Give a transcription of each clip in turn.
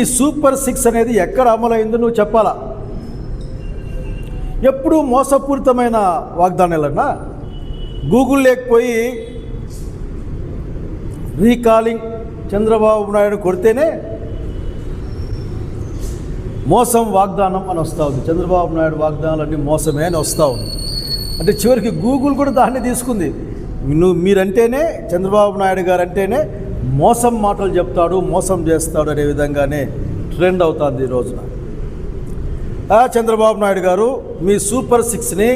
ఈ super six అనేది ఎక్కడ అమలైందో నువ్వు చెప్పాలా? ఎప్పుడు మోసపూరితమైన వాగ్దానాలన్నా గూగుల్ లేకపోయి రీకాలింగ్ చంద్రబాబు నాయుడు కొడితేనే మోసం వాగ్దానం అని వస్తూ ఉంది. చంద్రబాబు నాయుడు వాగ్దానాలన్నీ మోసమే అని వస్తూ ఉంది. అంటే చివరికి గూగుల్ కూడా దాన్ని తీసుకుంది. నువ్వు మీరంటేనే చంద్రబాబు నాయుడు గారు అంటేనే మోసం మాటలు చెప్తాడు మోసం చేస్తాడు అనే విధంగానే ట్రెండ్ అవుతుంది ఈ రోజున. చంద్రబాబు నాయుడు గారు మీ సూపర్ సిక్స్ని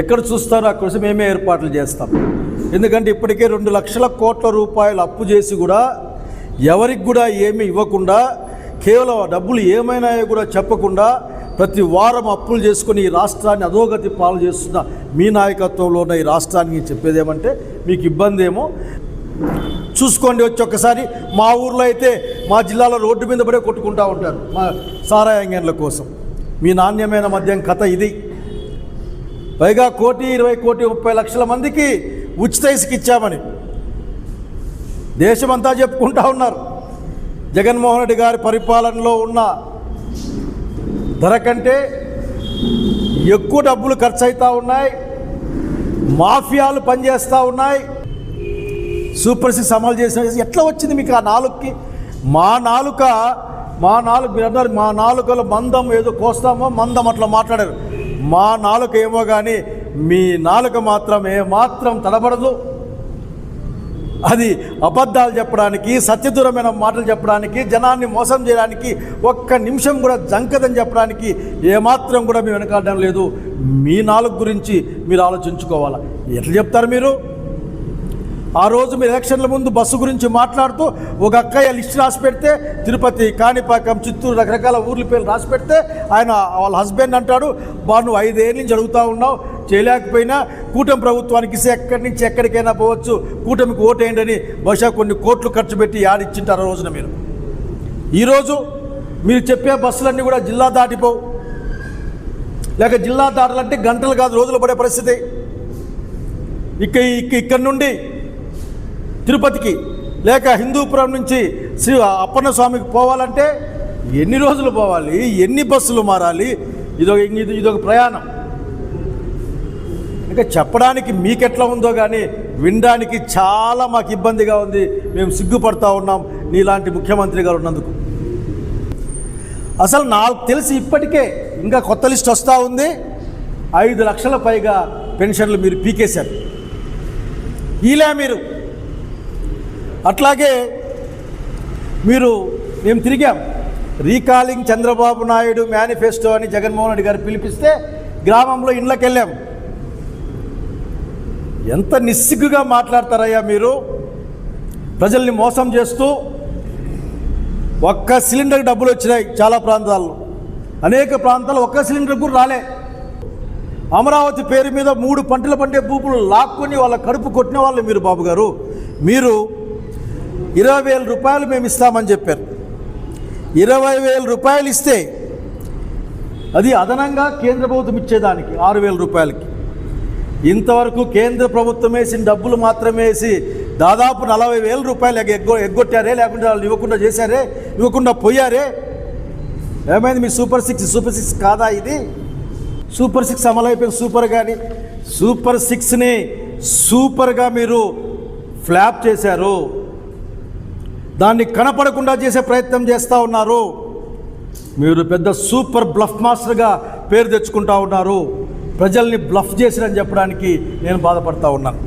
ఎక్కడ చూస్తారో అక్కడ మేమే ఏర్పాట్లు చేస్తాం. ఎందుకంటే ఇప్పటికే రెండు లక్షల కోట్ల రూపాయలు అప్పు చేసి కూడా ఎవరికి కూడా ఏమీ ఇవ్వకుండా కేవలం ఆ డబ్బులు ఏమైనాయో కూడా చెప్పకుండా ప్రతి వారం అప్పులు చేసుకుని ఈ రాష్ట్రాన్ని అధోగతి పాలు చేస్తున్న మీ నాయకత్వంలో ఉన్న ఈ రాష్ట్రానికి చెప్పేది ఏమంటే మీకు ఇబ్బంది ఏమో చూసుకోండి వచ్చి ఒక్కసారి. మా ఊర్లో అయితే మా జిల్లాలో రోడ్డు మీద పడే కొట్టుకుంటూ ఉంటారు మా సారాయంగన్ల కోసం. మీ నాణ్యమైన మద్యం కథ ఇది. పైగా కోటి ఇరవై కోటి ముప్పై లక్షల మందికి ఉచిత ఇసుక ఇచ్చామని దేశమంతా చెప్పుకుంటా ఉన్నారు. జగన్మోహన్ రెడ్డి గారి పరిపాలనలో ఉన్న ధర కంటే ఎక్కువ డబ్బులు ఖర్చు అవుతూ ఉన్నాయి. మాఫియాలు పనిచేస్తూ ఉన్నాయి. సూపర్ సిక్స్ అమలు చేసిన ఎట్లా వచ్చింది మీకు ఆ నాలుగుకి? మా నాలుక మా నాలుగు మీరు అన్నారు మా నాలుకలో మందం ఏదో కోస్తామో మందం అట్లా మాట్లాడారు. మా నాలుక ఏమో కానీ మీ నాలుక మాత్రం ఏమాత్రం తడబడదు. అది అబద్ధాలు చెప్పడానికి సత్యదూరమైన మాటలు చెప్పడానికి జనాన్ని మోసం చేయడానికి ఒక్క నిమిషం కూడా జంకదని చెప్పడానికి ఏమాత్రం కూడా మేము వెనకాడడం లేదు. మీ నాలుగు గురించి మీరు ఆలోచించుకోవాలా? ఎట్లా చెప్తారు మీరు? ఆ రోజు మీరు ఎలక్షన్ల ముందు బస్సు గురించి మాట్లాడుతూ ఒక అక్కయ్య లిస్ట్ రాసి పెడితే తిరుపతి కాణిపాకం చిత్తూరు రకరకాల ఊర్ల పేర్లు రాసి పెడితే ఆయన వాళ్ళ హస్బెండ్ అంటాడు బా నువ్వు ఐదేళ్ళ నుంచి అడుగుతూ ఉన్నావు చేయలేకపోయినా కూటమి ప్రభుత్వానికి ఇస్తే ఎక్కడి నుంచి ఎక్కడికైనా పోవచ్చు కూటమికి ఓటేయండి అని బహుశా కొన్ని కోట్లు ఖర్చు పెట్టి యాడిచ్చింటారు ఆ రోజున మీరు. ఈరోజు మీరు చెప్పే బస్సులన్నీ కూడా జిల్లా దాటిపోవు. లేక జిల్లా దాటాలంటే గంటలు కాదు రోజులు పడే పరిస్థితి. ఇక ఇక్కడి నుండి తిరుపతికి లేక హిందూపురం నుంచి శ్రీ అప్పన్న స్వామికి పోవాలంటే ఎన్ని రోజులు పోవాలి? ఎన్ని బస్సులు మారాలి? ఇదొక ఇది ఇదొక ప్రయాణం. ఇంకా చెప్పడానికి మీకెట్లా ఉందో కానీ వినడానికి చాలా మాకు ఇబ్బందిగా ఉంది. మేము సిగ్గుపడతా ఉన్నాం నీలాంటి ముఖ్యమంత్రి గారు ఉన్నందుకు. అసలు నాకు తెలిసి ఇప్పటికే ఇంకా కొత్త లిస్ట్ వస్తూ ఉంది. ఐదు లక్షల పైగా పెన్షన్లు మీరు పీకేశారు. ఇలా మీరు అట్లాగే మీరు మేము తిరిగాం. రీకాలింగ్ చంద్రబాబు నాయుడు మేనిఫెస్టో అని జగన్మోహన్ రెడ్డి గారు పిలిపిస్తే గ్రామంలో ఇండ్లకి వెళ్ళాం ఎంత నిస్సిగ్గుగా మాట్లాడతారయ్యా మీరు. ప్రజల్ని మోసం చేస్తూ ఒక్క సిలిండర్ డబ్బులు వచ్చినాయి చాలా ప్రాంతాల్లో. అనేక ప్రాంతాలు ఒక్క సిలిండర్ కూడా రాలే. అమరావతి పేరు మీద మూడు పంటలు పండే భూములు లాక్కొని వాళ్ళ కడుపు కొట్టిన వాళ్ళు మీరు బాబు గారు. మీరు ఇరవై వేల రూపాయలు మేము ఇస్తామని చెప్పారు. ఇరవై వేల రూపాయలు ఇస్తే అది అదనంగా కేంద్ర ప్రభుత్వం ఇచ్చేదానికి ఆరు వేల రూపాయలకి. ఇంతవరకు కేంద్ర ప్రభుత్వం వేసిన డబ్బులు మాత్రమే వేసి దాదాపు నలభై వేల రూపాయలు ఎగ్గ- ఎగ్గొ ఎగ్గొట్టారే లేకుంటే వాళ్ళు ఇవ్వకుండా చేశారే ఇవ్వకుండా పోయారే. ఏమైంది? మీ సూపర్ సిక్స్ సూపర్ సిక్స్ కాదా ఇది? సూపర్ సిక్స్ అమలైపోయింది సూపర్ కానీ సూపర్ సిక్స్ని సూపర్గా మీరు ఫ్లాప్ చేశారు. దాన్ని కనపడకుండా చేసే ప్రయత్నం చేస్తూ ఉన్నారు. మీరు పెద్ద సూపర్ బ్లఫ్ మాస్టర్గా పేరు తెచ్చుకుంటా ఉన్నారు. ప్రజల్ని బ్లఫ్ చేసిరని చెప్పడానికి నేను బాధపడతా ఉన్నాను.